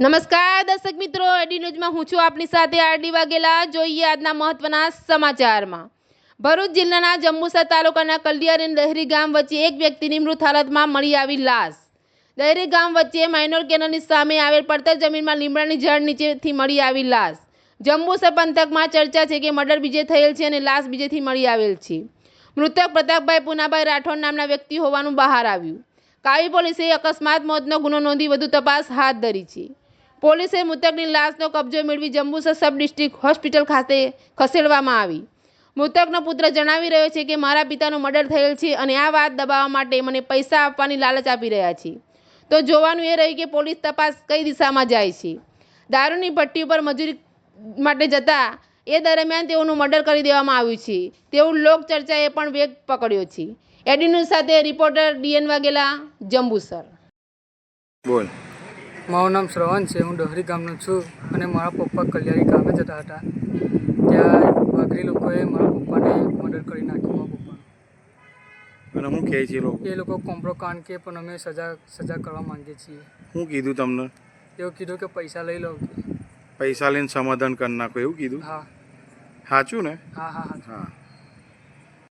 નમસ્કાર, દર્શક મિત્રો. એડી ન્યૂઝમાં હું છું આપની સાથે આરડી વાઘેલા. જોઈએ આજના મહત્વના સમાચારમાં. ભરૂચ જિલ્લાના જંબુસર તાલુકાના કલિયાર અને દહેરી ગામ વચ્ચે એક વ્યક્તિની મૃત હાલતમાં મળી આવી લાશ. દહેરી ગામ વચ્ચે માઇનોર કેનલની સામે આવેલ પડતર જમીનમાં લીમડાની ઝાડ નીચેથી મળી આવી લાશ. જંબુસર પંથકમાં ચર્ચા છે કે મર્ડર બીજે થયેલ છે અને લાશ બીજેથી મળી આવેલ છે. મૃતક પ્રતાપભાઈ પુનાભાઈ રાઠોડ નામના વ્યક્તિ હોવાનું બહાર આવ્યું. કાવી પોલીસે અકસ્માત, મોતનો ગુનો નોંધી વધુ તપાસ હાથ ધરી છે. પોલીસે મૃતકની લાશનો કબજો મેળવી જંબુસર સબ ડિસ્ટ્રિક્ટ હોસ્પિટલ ખાતે ખસેડવામાં આવી. મૃતકનો પુત્ર જણાવી રહ્યો છે કે મારા પિતાનું મર્ડર થયેલ છે અને આ વાત દબાવવા માટે મને પૈસા આપવાની લાલચ આપી રહ્યા છે. તો જોવાનું એ રહ્યું કે પોલીસ તપાસ કઈ દિશામાં જાય છે. દારૂની ભઠ્ઠી ઉપર મજૂરી માટે જતા એ દરમિયાન તેઓનું મર્ડર કરી દેવામાં આવ્યું છે. તેવું લોક ચર્ચાએ પણ વેગ પકડ્યો છે. એડી ન્યૂઝ સાથે રિપોર્ટર ડીએન વાઘેલા, જંબુસર. બોલ. મારું નામ શ્રવણ છે હું ડહરી ગામનો છું અને મારા પપ્પા કલ્યાણી ગામે જતા હતા. ત્યાં વાઘરી લોકોએ મારા પપ્પાને મર્ડર કરી નાખ્યું મારા પપ્પાનું. અને હું કહે છે લોકો? એ લોકો કોમ્પ્રો કાંડ કે પણ અમે સજા સજા કરવા માંગીએ છીએ. હું કીધું તમને? એવું કીધું કે પૈસા લઈ લો. પૈસા લઈને સમાધાન કરી નાખો એવું કીધું? હા. સાચું ને? હા હા હા. હા.